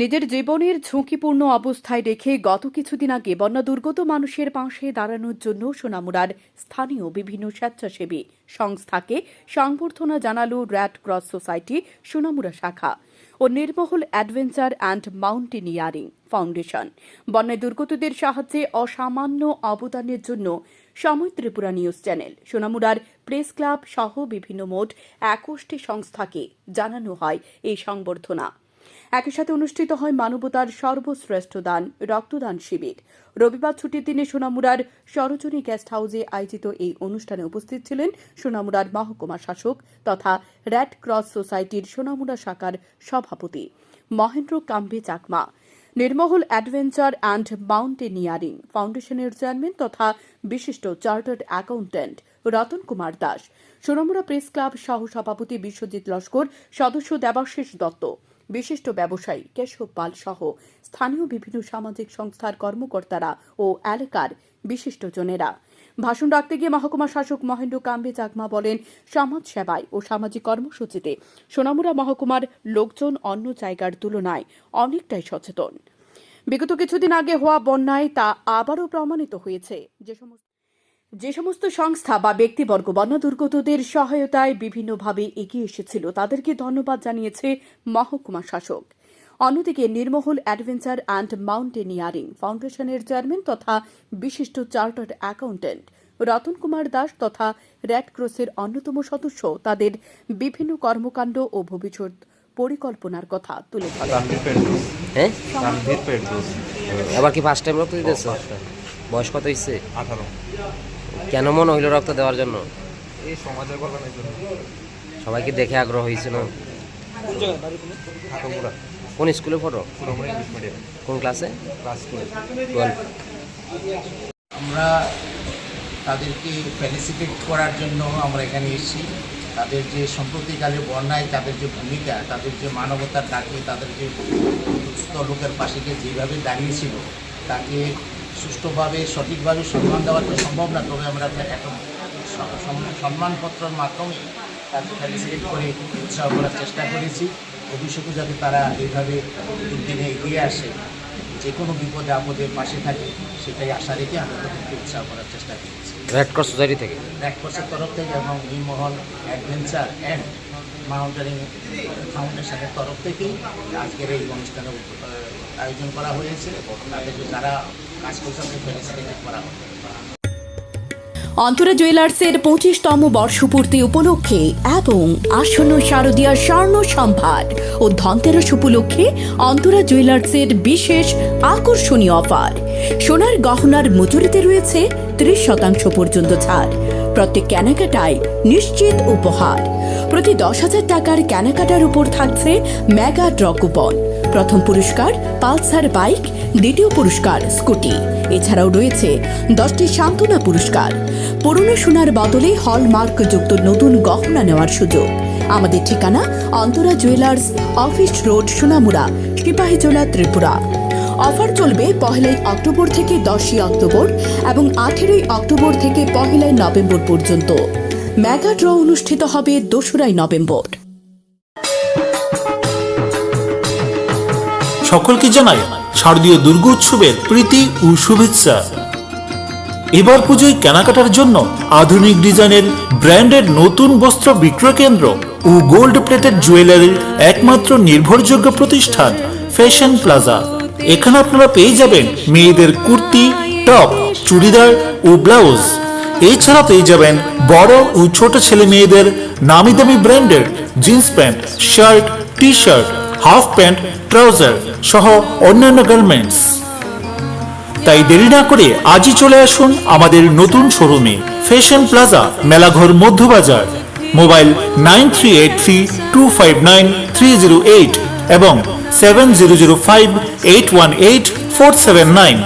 নিজের জীবনের ঝুঁকিপূর্ণ অবস্থায় রেখে গত কিছুদিন আগে বন্যা দুর্গত মানুষের পাশে দাঁড়ানোর জন্য সোনামুড়ার স্থানীয় বিভিন্ন স্বেচ্ছাসেবী সংস্থাকে সংবর্ধনা জানালো র্যাড ক্রস সোসাইটি সোনামুড়া শাখা ও Nirmahal adventure and mountaineering foundation. বন্যায় দুর্গতদের সাহায্যে অসামান্য অবদানের জন্য সময় ত্রিপুরা নিউজ চ্যানেল, সোনামুড়ার প্রেস ক্লাব সহ বিভিন্ন মোট একুশটি সংস্থাকে জানানো হয় এই সংবর্ধনা। একই সাথে অনুষ্ঠিত হয় মানবতার সর্বশ্রেষ্ঠ দান, রক্তদান শিবির। রবিবার ছুটির দিনে সোনামুড়ার সরোজনী গেস্ট হাউসে আয়োজিত এই অনুষ্ঠানে উপস্থিত ছিলেন সোনামুড়ার মহকুমা শাসক তথা রেড ক্রস সোসাইটির সোনামুড়া শাখার সভাপতি Mahendra Kambe Chakma. Nirmahal adventure and mountaineering ফাউন্ডেশনের চেয়ারম্যান তথা বিশিষ্ট chartered accountant Ratan Kumar Das. Sonamura press club সহ সভাপতি বিশ্বজিৎ লস্কর, সদস্য দেবাশিস দত্ত। বিশিষ্ট ব্যবসায়ী কেশব পাল সহ স্থানীয় বিভিন্ন সামাজিক সংস্থার কর্মকর্তারা ও এলাকার বিশিষ্টজনেরা। ভাষণ রাখতে গিয়ে মহকুমা শাসক মহেন্দ্র কাম্বে চাকমা বলেন, সমাজ সেবায় ও সামাজিক কর্মসূচিতে সোনামুড়া মহকুমার লোকজন অন্য জায়গার তুলনায় অনেকটাই সচেতন। বিগত কিছুদিন আগে হওয়া বন্যায় তা আবারও প্রমাণিত হয়েছে। যে সমস্ত যে সমস্ত সংস্থা বা ব্যক্তিবর্গ বন্যা দুর্গতদের সহায়তায় বিভিন্নভাবে এগিয়ে এসেছিল তাদেরকে ধন্যবাদ জানিয়েছে মহকুমা শাসক। অন্যদিকে নির্মহল অ্যাডভেঞ্চার অ্যান্ড মাউন্টেনিয়ারিং ফাউন্ডেশনের চেয়ারম্যান তথা বিশিষ্ট চার্টার্ড অ্যাকাউন্ট্যান্ট রতন কুমার দাস তথা রেড ক্রসের অন্যতম সদস্য তাদের বিভিন্ন কর্মকাণ্ড ও ভবিষ্যৎ পরিকল্পনার কথা তুলে ধরেন। হ্যাঁ? তানভীর পেটদোস এবার কি ফার্স্ট টাইম রক্ত দিতেছ? বয়স কত হয়েছে আঠারো। কেন মনে হইল রক্ত দেওয়ার জন্য? এই সমাজের কল্যাণের জন্য। সবাইকে দেখে আগ্রহ হয়েছিল কোন স্কুলে পড়ো? কোন ক্লাসে? আমরা তাদেরকে ফেলিসিটেট করার জন্য আমরা এখানে এসেছি। তাদের যে সম্প্রতিকালে বন্যায় তাদের যে ভূমিকা তাদের যে মানবতার ডাকে তাদের যে দুস্থ লোকের পাশে গিয়ে যেভাবে দাঁড়িয়েছিল তাকে সুষ্ঠুভাবে সঠিকভাবে সম্মান দেওয়া তো সম্ভব না তবে আমরা স- সম্মানপত্রের মাধ্যমে তাকে ফেলিসিটেট করে উৎসাহ করার চেষ্টা করেছি। ভবিষ্যতে যাতে তারা এইভাবে দিনে এগিয়ে আসে যে কোনো বিপদে আপদে পাশে থাকে সেটাই আশা রেখে আমরা তাদেরকে উৎসাহ করার চেষ্টা করেছি। রেড ক্রস সোসাইটি থেকে? রেড ক্রসের তরফ থেকে এবং নির্মহল অ্যাডভেঞ্চার অ্যান্ড মাউন্টারিং ফাউন্ডেশনের তরফ থেকেই আজকের এই অনুষ্ঠানের আয়োজন করা হয়েছে। তাদেরকে যারা অন্তরা জুয়েলার্সের পঁচিশতম বর্ষপূর্তি উপলক্ষে এবং আসন্ন শারদীয়া স্বর্ণ সম্ভার ও ধনতেরস উপলক্ষে অন্তরা জুয়েলার্সের বিশেষ আকর্ষণীয় অফার। সোনার গহনার মজুরিতে রয়েছে ত্রিশ শতাংশ পর্যন্ত ছাড়। প্রত্যেক কেনাকাটায় নিশ্চিত উপহার। প্রতি দশ হাজার টাকার কেনাকাটার উপর থাকছে মেগা ড্র কুপন। প্রথম পুরস্কার, পালসার বাইক, দ্বিতীয় পুরস্কার, স্কুটি। এছাড়াও রয়েছে দশটি সান্ত্বনা পুরস্কার। পুরনো সোনার বদলে হলমার্ক যুক্ত নতুন গহনা নেওয়ার সুযোগ। আমাদের ঠিকানা Antara jewellers, office road, Sonamura, Sepahijala, Tripura. Offer চলবে পহেলাই অক্টোবর থেকে দশই অক্টোবর এবং আঠেরোই অক্টোবর থেকে পহেলাই নভেম্বর পর্যন্ত। মেগা ড্র অনুষ্ঠিত হবে দোসরাই নভেম্বর। সকলকে জানাই শারদীয় দুর্গা উৎসবের প্রীতি ও শুভেচ্ছা। এবার পুজোয় কেনাকাটার জন্য আধুনিক ডিজাইনের ব্র্যান্ডেড নতুন বস্ত্র বিক্রয় কেন্দ্র ও গোল্ড প্লেটেড জুয়েলারির একমাত্র নির্ভরযোগ্য প্রতিষ্ঠান ফ্যাশন প্লাজা। এখানে আপনারা পেয়ে যাবেন মেয়েদের কুর্তি, টপ, চুড়িদার ও ব্লাউজ। এছাড়া পেয়ে যাবেন বড় ও ছোট ছেলে মেয়েদের নামি দামি ব্র্যান্ডের jeans pant, shirt T shirt half pant, trouser সহ অন্যান্য গার্মেন্টস। তাই দেরি না করে আজই চলে আসুন আমাদের নতুন শোরুমে, fashion plaza, Melaghar, Madhyabazar. Mobile nine three eight three two five nine three zero eight এবং seven zero zero five eight one eight four seven nine.